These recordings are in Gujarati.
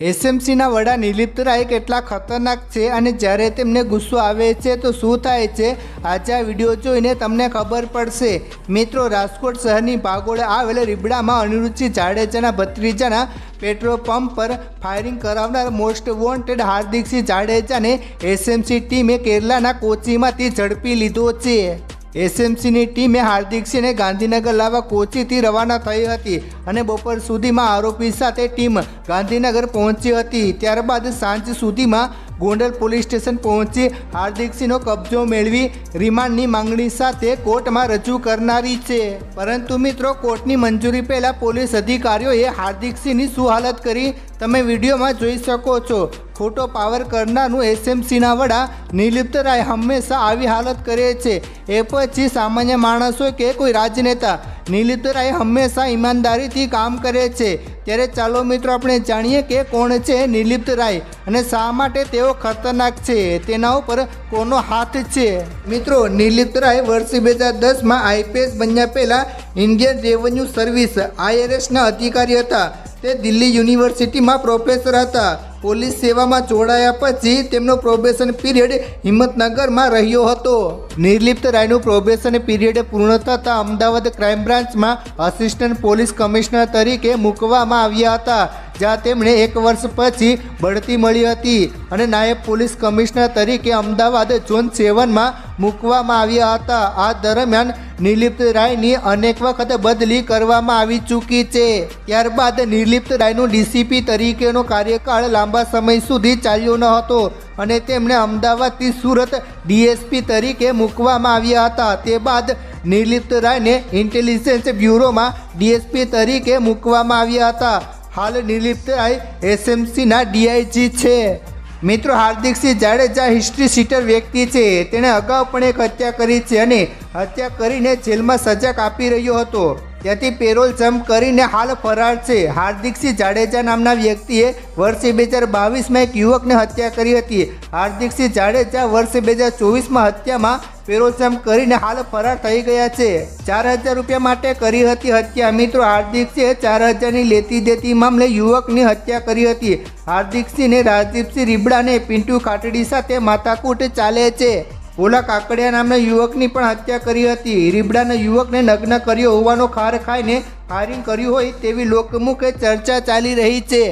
એસએમસીના વડા નિલિપ્ત રાય કેટલા ખતરનાક છે અને જ્યારે તેમને ગુસ્સો આવે છે, તો શું થાય છે? આજે આ વીડિયો જોઈને તમને ખબર પડશે. મિત્રો, રાજકોટ શહેરની ભાગોળે આવેલ રીબડામાં અનિરુચિ જાડેજાના ભત્રીજાના પેટ્રોલ પંપ પર ફાયરિંગ કરાવનાર મોસ્ટ વોન્ટેડ હાર્દિકસિંહ જાડેજાને એસએમસી ટીમે કેરલાના કોચીમાંથી ઝડપી લીધો છે. એસએમસીની ટીમે હાર્દિકસિંહને ગાંધીનગર લાવવા કોચીથી રવાના થઈ હતી અને બપોર સુધીમાં આરોપી સાથે ટીમ ગાંધીનગર પહોંચી હતી. ત્યારબાદ સાંજ સુધીમાં ગોંડલ પોલીસ સ્ટેશન પહોંચી હાર્દિકસિંહનો કબજો મેળવી રિમાન્ડની માંગણી સાથે કોર્ટમાં રજૂ કરનારી છે. પરંતુ મિત્રો, કોર્ટની મંજૂરી પહેલાં પોલીસ અધિકારીઓએ હાર્દિકસિંહની શું હાલત કરી તમે વિડીયોમાં જોઈ શકો છો. ખોટો પાવર કરનારનું એસએમસીના વડા નિલિપ્ત રાય હંમેશા આવી હાલત કરે છે. એ પછી સામાન્ય માણસો કે કોઈ રાજનેતા નિલિપ્ત રાય હંમેશા ઈમાનદારીથી કામ કરે છે. ત્યારે ચાલો મિત્રો આપણે જાણીએ કે કોણ છે નિલિપ્ત રાય અને શા માટે તેઓ ખતરનાક છે? તેના ઉપર કોનો હાથ છે? મિત્રો નિલિપ્ત રાય વર્ષ બે હજાર દસમાં આઈપીએસ બન્યા પહેલાં ઇન્ડિયન રેવન્યુ સર્વિસ આઈઆરએસના અધિકારી હતા. તે દિલ્હી યુનિવર્સિટીમાં પ્રોફેસર હતા. પોલીસ સેવામાં જોડાયા પછી તેમનો પ્રોબેશન પીરિયડ હિંમતનગરમાં રહ્યો હતો. નિર્લિપ્ત રાયનું પ્રોબેશન પીરિયડ પૂર્ણ થતાં અમદાવાદ ક્રાઇમ બ્રાન્ચમાં આસિસ્ટન્ટ પોલીસ કમિશનર તરીકે મૂકવામાં આવ્યા હતા, જ્યાં તેમણે એક વર્ષ પછી બઢતી મળી હતી. અને નાયબ પોલીસ કમિશનર તરીકે અમદાવાદ ઝોન સેવનમાં મૂકવામાં આવ્યા હતા. આ દરમિયાન નિર્લિપ્ત રાયની અનેક વખત બદલી કરવામાં આવી ચૂકી છે. ત્યારબાદ નિર્લિપ્ત રાયનું ડીસીપી તરીકેનો કાર્યકાળ લાંબા સમય સુધી ચાલ્યો ન હતો અને તેમણે અમદાવાદથી સુરત ડીએસપી તરીકે મૂકવામાં આવ્યા હતા. તે બાદ નિર્લિપ્ત રાયને ઇન્ટેલિજન્સ બ્યુરોમાં ડીએસપી તરીકે મૂકવામાં આવ્યા હતા. હાલ નિર્લિપ્ત રાય એસએમસીના ડીઆઈજી છે. મિત્રો હાર્દિકસિંહ જાડેજા હિસ્ટ્રી સીટર વ્યક્તિ છે. તેણે અગાઉ પણ એક હત્યા કરી છે અને હત્યા કરીને જેલમાં સજા કાપી રહ્યો હતો. ત્યાંથી પેરોલ જમ્પ કરીને હાલ ફરાર છે. હાર્દિકસિંહ જાડેજા નામના વ્યક્તિએ વર્ષે બે હજાર બાવીસમાં એક યુવકને હત્યા કરી હતી. હાર્દિકસિંહ જાડેજા વર્ષે બે હજાર ચોવીસમાં હત્યામાં પેરોલ જમ્પ કરીને હાલ ફરાર થઈ ગયા છે. ચાર હજાર રૂપિયા માટે કરી હતી હત્યા. મિત્રો હાર્દિકસિંહે ચાર હજારની લેતી દેતી મામલે યુવકની હત્યા કરી હતી. હાર્દિકસિંહને રાજદીપસિંહ રીબડાને પિન્ટુ ખાટડી સાથે માથાકૂટ ચાલે છે. ઓલા કાકડિયા નામના યુવકની પણ હત્યા કરી હતી. રીબડાના યુવકને નગ્ન કર્યો. હોવાનો ખાર ખાઈને ફાયરિંગ કર્યું હોય તેવી લોકમુખે ચર્ચા ચાલી રહી છે.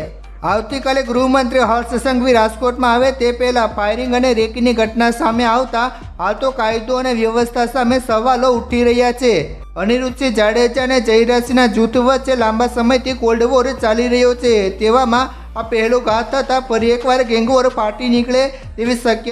આવતીકાલે ગૃહમંત્રી હર્ષ સંઘવી રાજકોટમાં આવે તે પહેલાં ફાયરિંગ અને રેકીની ઘટના સામે આવતા હાલ તો કાયદો અને વ્યવસ્થા સામે સવાલો ઉઠી રહ્યા છે. અનિરુદ્ધસિંહ જાડેજા અને જયરાજસિંહના જૂથ વચ્ચે લાંબા સમયથી કોલ્ડ વોર ચાલી રહ્યો છે. તેવામાં આ પહેલો ઘાત થતાં ફરી એકવાર ગેંગવોર ફાટી નીકળે તેવી શક્યતા